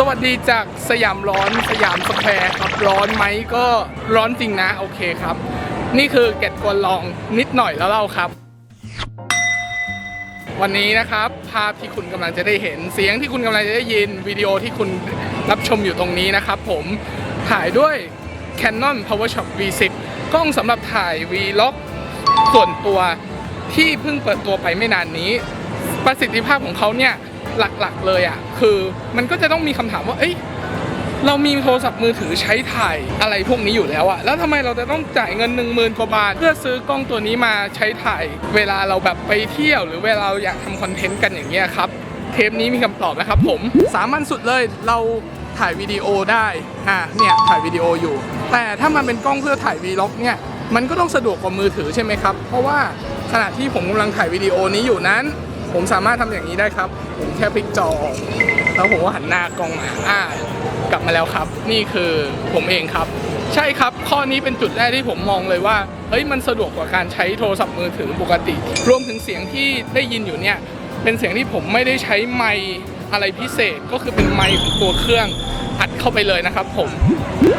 สวัสดีจากสยามร้อนสยามสแควร์ครับร้อนไหมก็ร้อนจริงนะโอเคครับ นี่คือเกตกวนลองนิดหน่อยแล้วเล่าครับ วันนี้นะครับภาพที่คุณกำลังจะได้เห็นเสียงที่คุณกำลังจะได้ยินวิดีโอที่คุณรับชมอยู่ตรงนี้นะครับ ผมถ่ายด้วย Canon PowerShot V10 กล้องสำหรับถ่าย Vlog ส่วนตัวที่เพิ่งเปิดตัวไปไม่นานนี้ ประสิทธิภาพของเขาเนี่ย หลักๆเลยอะ่ะคือมันก็จะต้องมีคำถามว่า เอ้ยเรามีโทรศัพท์มือถือใช้ถ่ายอะไรพวกนี้อยู่แล้วอะแล้วทำไมเราจะต้องจ่ายเงิน1 0,000กว่าบาท เพื่อซื้อกล้องตัวนี้มาใช้ถ่าย เวลาเราแบบไปเที่ยว หรือเวลาเราอยากทำคอนเทนต์กันอย่างเงี้ยครับ เทปนี้มีคำตอบนะครับผมสามัญสุดเลยเราถ่ายวิดีโอได้อะเนี่ยถ่ายวิดีโออยู่ แต่ถ้ามันเป็นกล้องเพื่อถ่ายวีล็อกเนี่ยมันก็ต้องสะดวกกว่ามือถือใช่ไหมครับ เพราะว่าขณะที่ผมกำลังถ่ายวิดีโอนี้อยู่นั้น ผมสามารถทำอย่างนี้ได้ครับ ผมแค่พลิกจอแล้วผมก็หันหน้ากล้องมาอ่ากลับมาแล้วครับ นี่คือผมเองครับ ใช่ครับ ข้อนี้เป็นจุดแรกที่ผมมองเลยว่าเฮ้ยมันสะดวกกว่าการใช้โทรศัพท์มือถือปกติ รวมถึงเสียงที่ได้ยินอยู่เนี่ยเป็นเสียงที่ผมไม่ได้ใช้ไมค์อะไรพิเศษก็คือเป็นไมค์ของตัวเครื่องอัดเข้าไปเลยนะครับผม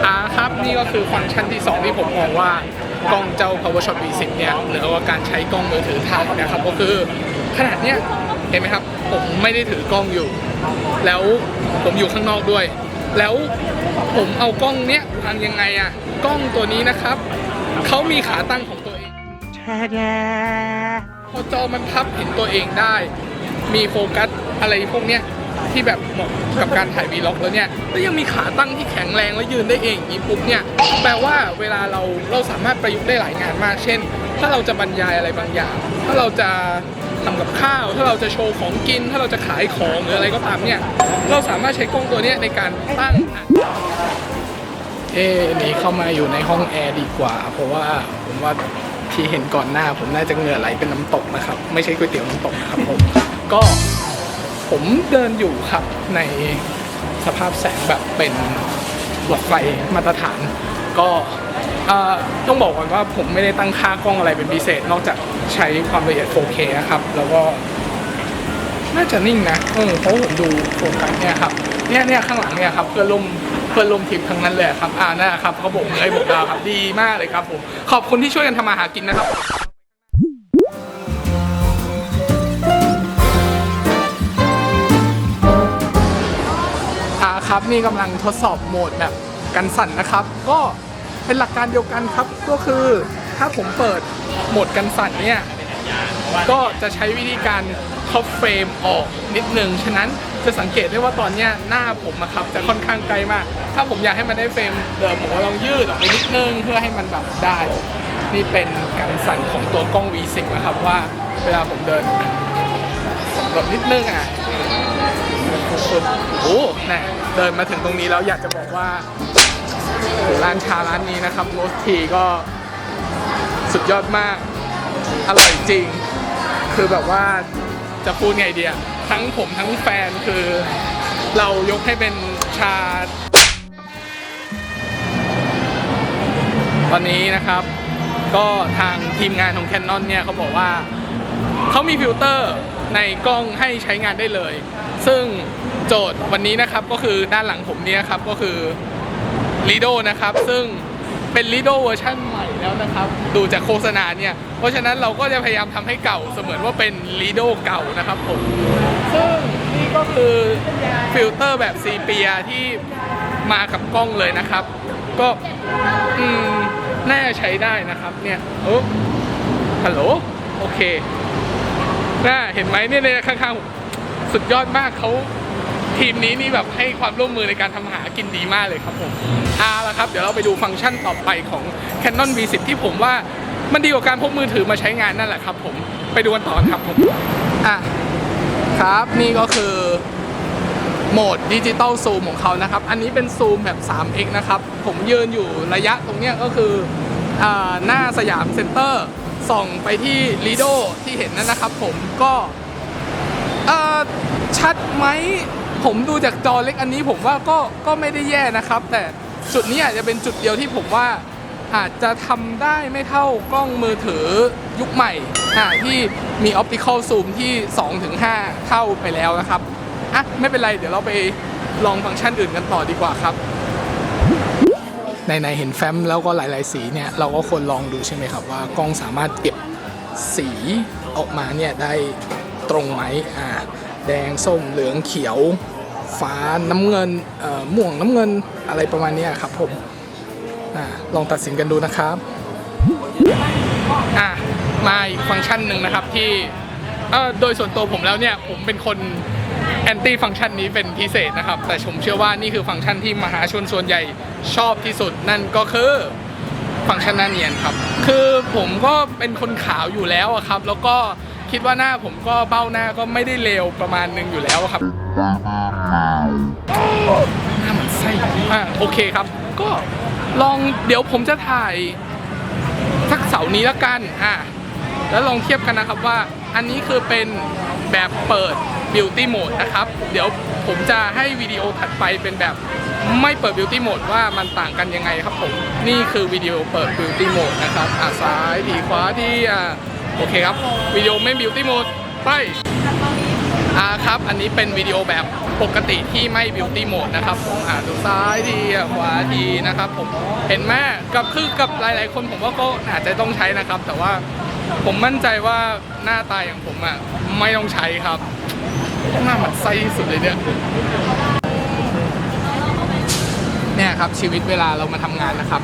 อ่าครับนี่ก็คือฟังก์ชันที่ 2 ที่ผมมองว่ากล้องเจ้า PowerShot V10 เนี่ยเหนือกว่าการใช้กล้องมือถือถ่ายนะครับก็คือ ขนาดเนี้ยเห็นไหมครับ ผมไม่ได้ถือกล้องอยู่ แล้วผมอยู่ข้างนอกด้วย แล้วผมเอากล้องเนี้ยทำยังไงอะกล้องตัวนี้นะครับเขามีขาตั้งของตัวเองพอจอมันพับเห็นตัวเองได้ มีโฟกัสอะไรพวกเนี้ยที่แบบเหมาะกับการถ่ายวีล็อกแล้วเนี่ยแล้วยังมีขาตั้งที่แข็งแรงแล้วยืนได้เองอย่างนี้ปุ๊บเนี่ยแปลว่าเวลาเราเราสามารถประยุกต์ได้หลายงานมาก เช่น ถ้าเราจะบรรยายอะไรบางอย่าง ถ้าเราจะ ทำกับข้าว ถ้าเราจะโชว์ของกิน ถ้าเราจะขายของหรืออะไรก็ตามเนี่ย เราสามารถใช้กล้องตัวนี้ในการตั้งอะเอ๊หนีเข้ามาอยู่ในห้องแอร์ดีกว่า เพราะว่าผมว่าที่เห็นก่อนหน้า ผมน่าจะเหงื่อไหลเป็นน้ำตกนะครับ ไม่ใช่ก๋วยเตี๋ยวน้ำตกนะครับผม ก็ผมเดินอยู่ครับในสภาพแสงแบบเป็นหลอดไฟมาตรฐาน ก็เอ่อต้องบอกก่อนว่าผมไม่ได้ตั้งค่ากล้องอะไรเป็นพิเศษ นอกจากใช้ความละเอียด 4K นะครับ แล้วก็ น่าจะนิ่งนะเออเพราะผมดูโฟกัสเนี่ยครับ เนี่ยเนี่ยข้างหลังเนี่ยครับเพื่อนร่วมเพื่อนร่วมทีมทั้งนั้นเลยครับอ่านะครับเขาบอกเลยบอกดาวครับดีมากเลยครับผมขอบคุณที่ช่วยกันทำมาหากินนะครับอ่าครับนี่กำลังทดสอบโหมดแบบกันสั่นนะครับ ก็ เป็นหลักการเดียวกันครับ ก็คือถ้าผมเปิดโหมดกันสั่นเนี่ย ก็จะใช้วิธีการท็อปเฟรมออกนิดนึง ฉะนั้นจะสังเกตได้ว่าตอนเนี้ยหน้าผมอะครับจะค่อนข้างไกลมาก ถ้าผมอยากให้มันได้เฟรมเดิมผมก็ลองยืดออกไปนิดนึงเพื่อให้มันแบบได้ นี่เป็นการสั่นของตัวกล้อง V10 นะครับว่าเวลาผมเดินแบบนิดนึงอะโอ้แน่เดินมาถึงตรงนี้แล้วอยากจะบอกว่า ร้านชาร้านนี้นะครับโรสทีก็สุดยอดมาก อร่อยจริง คือแบบว่าจะพูดไงเดียทั้งผมทั้งแฟนคือเรายกให้เป็นชา ตอนนี้นะครับ ก็ทางทีมงานของ Canon เนี่ยเขาบอกว่าเขามีฟิลเตอร์ในกล้องให้ใช้งานได้เลย ซึ่งโจทย์วันนี้นะครับก็คือด้านหลังผมเนี่ยครับก็คือ Lido นะครับ ซึ่งเป็น Lido เวอร์ชันใหม่แล้วนะครับ ดูจากโฆษณาเนี่ย เพราะฉะนั้นเราก็จะพยายามทำให้เก่าเสมือนว่าเป็น Lido เก่านะครับผม ซึ่งนี่ก็คือฟิลเตอร์แบบซีเปียที่มากับกล้องเลยนะครับ ก็อืมน่าใช้ได้นะครับเนี่ยโอ้ฮัลโหลโอเคน่าเห็นไหมเนี่ยในข้างๆสุดยอดมากเขา ทีมนี้นี่แบบให้ความร่วมมือในการทำอาหากินดีมากเลยครับผมเอาละครับ เดี๋ยวเราไปดูฟังก์ชันต่อไปของ Canon V10 ที่ผมว่ามันดีกว่าการพกมือถือมาใช้งานนั่นแหละครับ ผมไปดูกันต่อครับผมอะครับนี่ก็คือโหมดดิจิตอลซูมของเขานะครับ อันนี้เป็นซูมแบบ 3x นะครับ ผมยืนอยู่ระยะตรงเนี้ยก็คืออาหน้าสยามเซ็นเตอร์ส่องไปที่ลีโดที่เห็นนั่นนะครับผมก็เออชัดไหม ผมดูจากจอเล็กอันนี้ผมว่าก็ก็ไม่ได้แย่นะครับ-แต่จุดนี้อาจจะเป็นจุดเดียวที่ผมว่าอาจจะทำได้ไม่เท่ากล้องมือถือยุคใหม่ที่มีออปติคอลซูมที่ 2-5 เท่าไปแล้วนะครับอะไม่เป็นไรเดี๋ยวเราไปลองฟังก์ชันอื่นกันต่อดีกว่าครับในๆเห็นแฟ้มแล้วก็หลาย ๆ สีเนี่ยเราก็ควรลองดูใช่ไหมครับว่ากล้องสามารถเก็บสีออกมาเนี่ยได้ตรงไหมอ่า แดงส้มเหลืองเขียว ฟ้าน้ำเงินเอ่อม่วงน้ำเงินอะไรประมาณนี้ครับผมอ่าลองตัดสินกันดูนะครับอะมาอีกฟังก์ชันหนึ่งนะครับที่เอ่อโดยส่วนตัวผมแล้วเนี่ยผมเป็นคนแอนตี้ฟังก์ชันนี้เป็นพิเศษนะครับ แต่ผมเชื่อว่านี่คือฟังก์ชันที่มหาชนส่วนใหญ่ชอบที่สุดนั่นก็คือฟังก์ชันหน้าเนียนครับ คือผมก็เป็นคนขาวอยู่แล้วอะครับ แล้วก็ คิดว่าหน้าผมก็เบ้าหน้าก็ไม่ได้เลวประมาณหนึงอยู่แล้วครับหน้าเหมือนไส้อ่าโอเคครับ ก็ลองเดี๋ยวผมจะถ่ายสักเสาร์นี้ละกันอ่าแล้วลองเทียบกันนะครับว่าอันนี้คือเป็นแบบเปิด Beauty Mode นะครับ เดี๋ยวผมจะให้วิดีโอถัดไปเป็นแบบไม่เปิด Beauty Mode ว่ามันต่างกันยังไงครับผม นี่คือวิดีโอเปิด Beauty Mode นะครับ อ่าซ้ายทีขวาทีอ่า โอเคครับวิดีโอไม่ Beauty Mode ไปอ่าครับ อันนี้เป็นวิดีโอแบบปกติที่ไม่ beauty mode นะครับผมอ่าดูซ้ายทีขวาทีนะครับผมเห็นไหมกับคือกับหลาย ๆ คนผมว่าก็อาจจะต้องใช้นะครับ แต่ว่าผมมั่นใจว่าหน้าตาอย่างผมอะไม่ต้องใช้ครับหน้ามันไส้สุดเลยเนี่ยเนี่ยครับชีวิตเวลาเรามาทำงานนะครับ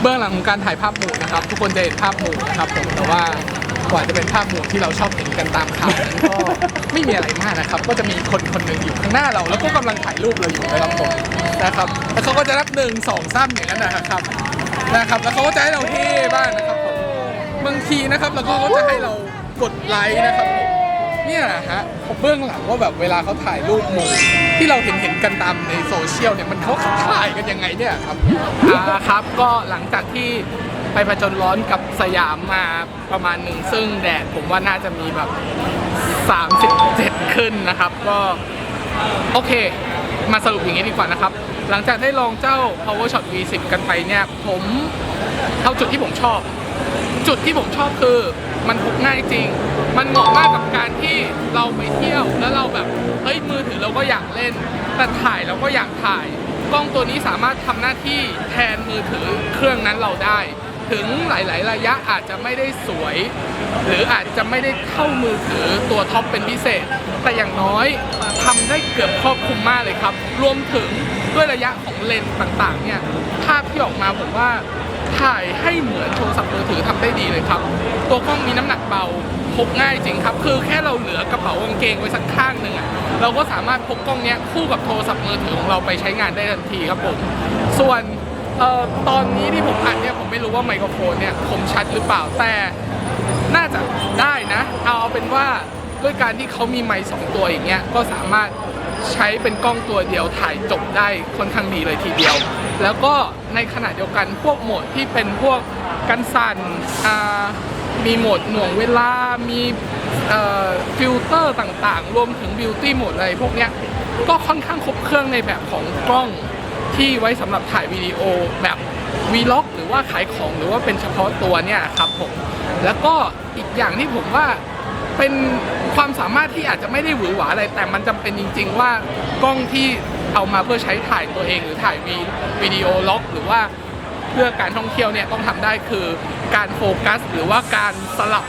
เบื้องหลังของการถ่ายภาพหมู่นะครับ ทุกคนจะเห็นภาพหมู่นะครับผมแต่ว่า กว่าจะเป็นภาพหมู่ที่เราชอบเห็นกันตามข่าวนั้นก็ไม่มีอะไรมากนะครับ ก็จะมีคนคนหนึ่งอยู่ข้างหน้าเรา แล้วก็กำลังถ่ายรูปเราอยู่นะครับผมนะครับแล้วเขาก็จะนับหนึ่งสองสามอย่างนั้นนะครับนะครับแล้วเขาก็จะให้เราเท่บ้างนะครับผมบางทีนะครับแล้วก็เขาจะให้เรากดไลค์นะครับผมเนี่ยนะฮะผมเบื้องหลังว่าแบบเวลาเขาถ่ายรูปหมู่ที่เราเห็นเห็นกันตามในโซเชียลเนี่ยมันเขาถ่ายกันยังไงเนี่ยครับอ่าครับก็หลังจากที่ ไปผจญร้อนกับสยามมาประมาณหนึ่งซึ่งแดดผมว่าน่าจะมีแบบ 37 ขึ้นนะครับ ก็โอเค มาสรุปอย่างนี้ดีกว่านะครับ หลังจากได้ลองเจ้า Power Shot V10 กันไปเนี่ย ผมเอาจุดที่ผมชอบ จุดที่ผมชอบคือมันพกง่ายจริง มันเหมาะมากกับการที่เราไปเที่ยวแล้วเราแบบ เฮ้ยมือถือเราก็อยากเล่น แต่ถ่ายเราก็อยากถ่าย กล้องตัวนี้สามารถทำหน้าที่แทนมือถือเครื่องนั้นเราได้ ถึงหลาย ๆ ระยะอาจจะไม่ได้สวย หรืออาจจะไม่ได้เท่ามือถือตัวท็อปเป็นพิเศษ แต่อย่างน้อยทำได้เกือบครอบคลุมมากเลยครับ รวมถึงด้วยระยะของเลนส์ต่าง ๆ เนี่ยภาพที่ออกมาผมว่าถ่ายให้เหมือนโทรศัพท์มือถือทำได้ดีเลยครับ ตัวกล้องมีน้ำหนักเบาพกง่ายจริงครับ คือแค่เราเหลือกระเป๋ากางเกงไว้สักข้างหนึ่งอะเราก็สามารถพกกล้องเนี้ยคู่กับโทรศัพท์มือถือของเราไปใช้งานได้ทันทีครับผม ส่วน เอ่อตอนนี้ที่ผมอัดเนี่ยผมไม่รู้ว่าไมโครโฟนเนี่ยคมชัดหรือเปล่าแต่น่าจะได้นะ เอาเป็นว่าด้วยการที่เขามีไมค์สองตัวอย่างเงี้ยก็สามารถใช้เป็นกล้องตัวเดียวถ่ายจบได้ค่อนข้างดีเลยทีเดียว แล้วก็ในขณะเดียวกันพวกโหมดที่เป็นพวกกันสั่นอ่ามีโหมดหน่วงเวลา มีฟิลเตอร์ต่างๆ รวมถึงบิวตี้โหมดอะไรพวกเนี้ยก็ค่อนข้างครบเครื่องในแบบของกล้อง ที่ไว้สำหรับถ่ายวิดีโอแบบวีล็อกหรือว่าขายของหรือว่าเป็นเฉพาะตัวเนี่ยครับผมแล้วก็อีกอย่างที่ผมว่าเป็นความสามารถที่อาจจะไม่ได้หวือหวาอะไร แต่มันจำเป็นจริง ๆ ว่ากล้องที่เอามาเพื่อใช้ถ่ายตัวเอง หรือถ่ายวีวิดีโอล็อก หรือว่าเพื่อการท่องเที่ยวเนี่ยต้องทำได้คือการโฟกัส หรือว่าการสลับ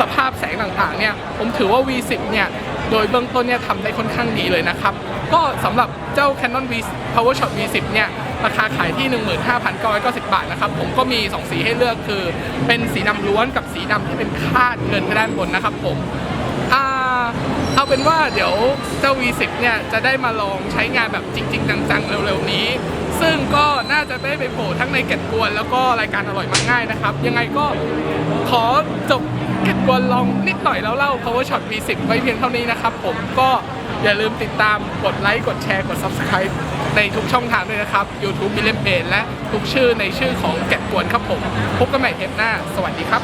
สภาพแสงต่างๆเนี่ยผมถือว่า V10 เนี่ย โดยเบื้องต้นเนี่ยทำได้ค่อนข้างดีเลยนะครับ ก็สำหรับเจ้า Canon V PowerShot V10 เนี่ยราคาขายที่ 15,990 บาทนะครับ ผมก็มี 2 สีให้เลือกคือ เป็นสีดำล้วนกับสีดำที่เป็นคาดเงินด้านบนนะครับผมอ่าเอาเป็นว่าเดี๋ยวเจ้า V10 เนี่ยจะได้มาลองใช้งานแบบจริง ๆ จังๆ เร็วๆ นี้ ซึ่งก็น่าจะได้ไปโผล่ทั้งในเก็ดกวน แล้วก็รายการอร่อยมากง่ายนะครับ ยังไงก็ขอจบ กิดกวนลองนิดหน่อยแล้วเล่า Power Shot V10 ไว้เพียงเท่านี้นะครับผมก็อย่าลืมติดตามกดไลค์กดแชร์กด Subscribe ในทุกช่องทางด้วยนะครับ YouTube มิเลมเ e และทุกชื่อในชื่อของแกะกวนครับผม พบกันใหม่เทปหน้า สวัสดีครับ